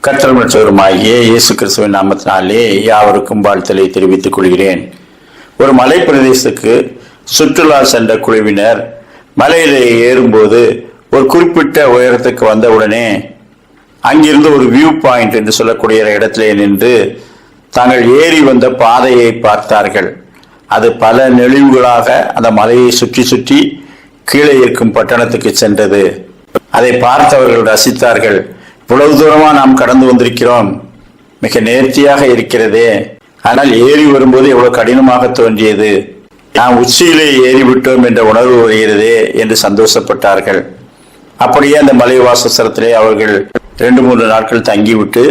கற்றல் இயேசு கிறிஸ்துவின் நாமத்தினாலே யாவருக்கும் வாழ்த்தலை தெரிவித்துக் கொள்கிறேன். ஒரு மலை பிரதேசத்துக்கு சுற்றுலா சென்ற குழுவினர் மலையிலே ஏறும்போது ஒரு குறிப்பிட்ட உயரத்துக்கு வந்தவுடனே அங்கிருந்து ஒரு வியூ பாயிண்ட் என்று சொல்லக்கூடிய இடத்திலே நின்று தாங்கள் ஏறி வந்த பாதையை பார்த்தார்கள். அது பல நெளிவுகளாக அந்த மலையை சுற்றி சுற்றி கீழே இருக்கும் பட்டணத்துக்கு சென்றது. அதை பார்த்தவர்கள் ரசித்தார்கள். இவ்வளவு தூரமா நாம் கடந்து வந்திருக்கிறோம். மிக நேர்த்தியாக இருக்கிறதே. ஆனால் ஏறி வரும்போது எவ்வளவு கடினமாக தோன்றியது. நாம் உச்சியிலே ஏறிவிட்டோம் என்ற உணர்வு வருகிறதே என்று சந்தோஷப்பட்டார்கள். அப்படியே அந்த மலைவாசஸ்தலத்திலே அவர்கள் ரெண்டு மூன்று நாட்கள் தங்கிவிட்டு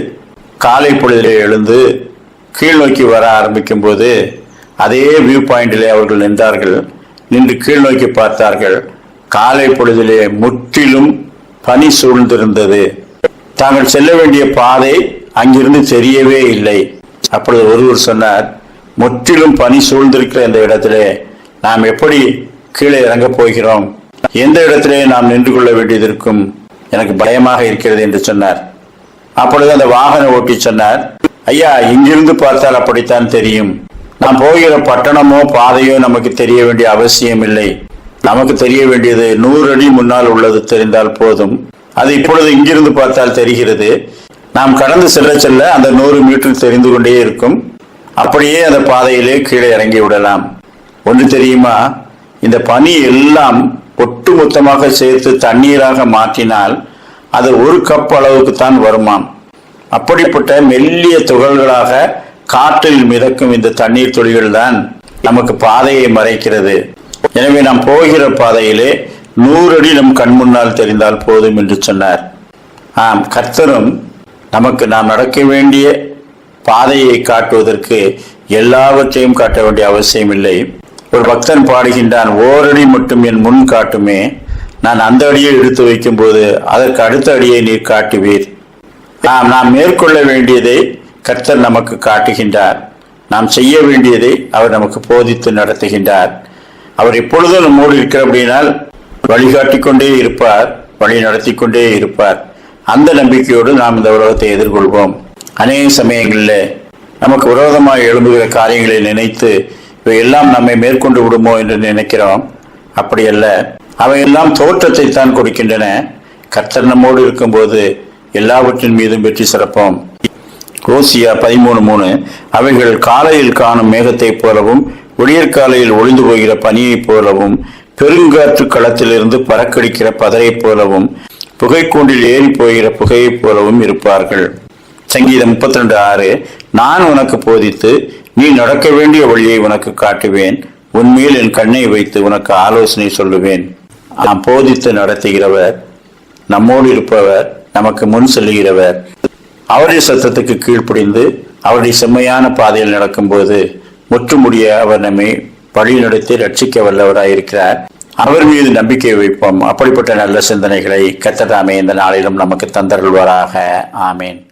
காலை பொழுதிலே எழுந்து கீழ் நோக்கி வர ஆரம்பிக்கும் போது அதே வியூ பாயிண்டிலே அவர்கள் நின்றார்கள். நின்று கீழ் நோக்கி பார்த்தார்கள். காலை பொழுதிலே முற்றிலும் பனி சூழ்ந்திருந்தது. தாங்கள் செல்ல வேண்டிய பாதை அங்கிருந்து தெரியவே இல்லை. அப்பொழுது ஒருவர் சொன்னார் முற்றிலும் பனி சூழ்ந்திருக்கிற இந்த இடத்திலே நாம் எப்படி கீழே இறங்கப் போகிறோம்? எந்த இடத்திலே நாம் நின்று கொள்ள வேண்டியது இருக்கும்? எனக்கு பயமாக இருக்கிறது என்று சொன்னார். அப்பொழுது அந்த வாகன ஓட்டி சொன்னார் ஐயா இங்கிருந்து பார்த்தால் அப்படித்தான் தெரியும். நாம் போகிற பட்டணமோ பாதையோ நமக்கு தெரிய வேண்டிய அவசியம் இல்லை. நமக்கு தெரிய வேண்டியது நூறு அடி முன்னால் உள்ளது தெரிந்தால் போதும். அது இப்பொழுது இங்கிருந்து பார்த்தால் தெரிகிறது. நாம் கடந்து செல்ல செல்ல அந்த நூறு மீட்டர் தெரிந்து கொண்டே இருக்கும். அப்படியே அந்த பாதையிலே கீழே இறங்கி விடலாம். ஒன்று தெரியுமா? இந்த பனி எல்லாம் ஒட்டுமொத்தமாக சேர்த்து தண்ணீராக மாற்றினால் அது ஒரு கப் அளவுக்கு தான் வருமாம். அப்படிப்பட்ட மெல்லிய துகள்களாக காற்றில் மிதக்கும் இந்த தண்ணீர் துளிகள் தான் நமக்கு பாதையை மறைக்கிறது. எனவே நாம் போகிற பாதையிலே நூறு அடி நம் கண் முன்னால் தெரிந்தால் போதும் என்று சொன்னார். ஆம் கர்த்தரும் நமக்கு நாம் நடக்க வேண்டிய பாதையை காட்டுவதற்கு எல்லாவற்றையும் காட்ட வேண்டிய அவசியம் இல்லை ஒரு பக்தன் பாடுகின்றான் ஓரடி மட்டும் என் முன் காட்டுமே. நான் அந்த அடியை எடுத்து வைக்கும்போது அதற்கு அடுத்த அடியை நீர் காட்டுவீர். நாம் நாம் மேற்கொள்ள வேண்டியதை கர்த்தர் நமக்கு காட்டுகின்றார். நாம் செய்ய வேண்டியதை அவர் நமக்கு போதித்து நடத்துகின்றார். அவர் எப்பொழுதும் நம்மோடு இருக்கிறபடினால் வழிகாட்டிக் கொண்டே இருப்பார் வழி நடத்தி கொண்டே இருப்பார். அந்த நம்பிக்கையோடு நாம் இந்த உலகத்தை எதிர்கொள்வோம். அநேக சமயங்களில் நமக்கு விரோதமாக எழும்புகிற காரியங்களை நினைத்து இவையெல்லாம் நம்மை மேற்கொண்டு விடுமோ என்று நினைக்கிறோம். அப்படியல்ல அவையெல்லாம் தோற்றத்தை தான் கொடுக்கின்றன. கர்த்தர் நம்மோடு இருக்கும்போது எல்லாவற்றின் மீதும் வெற்றி சிறப்போம். ஓசியா பதிமூணு மூணு அவைகள் காலையில் காணும் மேகத்தைப் போலவும் விடியற்காலையில் ஒளிந்து போகிற பனியைப் போலவும் பெருங்காற்று களத்திலிருந்து பறக்கடிக்கிற பதரைப் போலவும் புகைக்கூண்டில் ஏறி போகிற புகையைப் போலவும் இருப்பார்கள். சங்கீதம் முப்பத்தி ரெண்டு ஆறு நான் உனக்கு போதித்து நீ நடக்க வேண்டிய வழியை உனக்கு காட்டுவேன். உன்மேல் என் கண்ணை வைத்து உனக்கு ஆலோசனை சொல்லுவேன். நாம் போதித்து நடத்துகிறவர் நம்மோடு இருப்பவர் நமக்கு முன் செல்கிறவர் அவருடைய சத்தத்துக்கு கீழ்ப்படிந்து அவருடைய செம்மையான பாதையில் நடக்கும்போது முற்றுமுடிய அவர் நம்மை வழி நடத்தி ரட்சிக்க வல்லவராயிருக்கிறார். அவர் மீது நம்பிக்கை வைப்போம். அப்படிப்பட்ட நல்ல சிந்தனைகளை கத்ததாமே இந்த நாளிலும் நமக்கு தந்தருள்வாராக. ஆமேன்.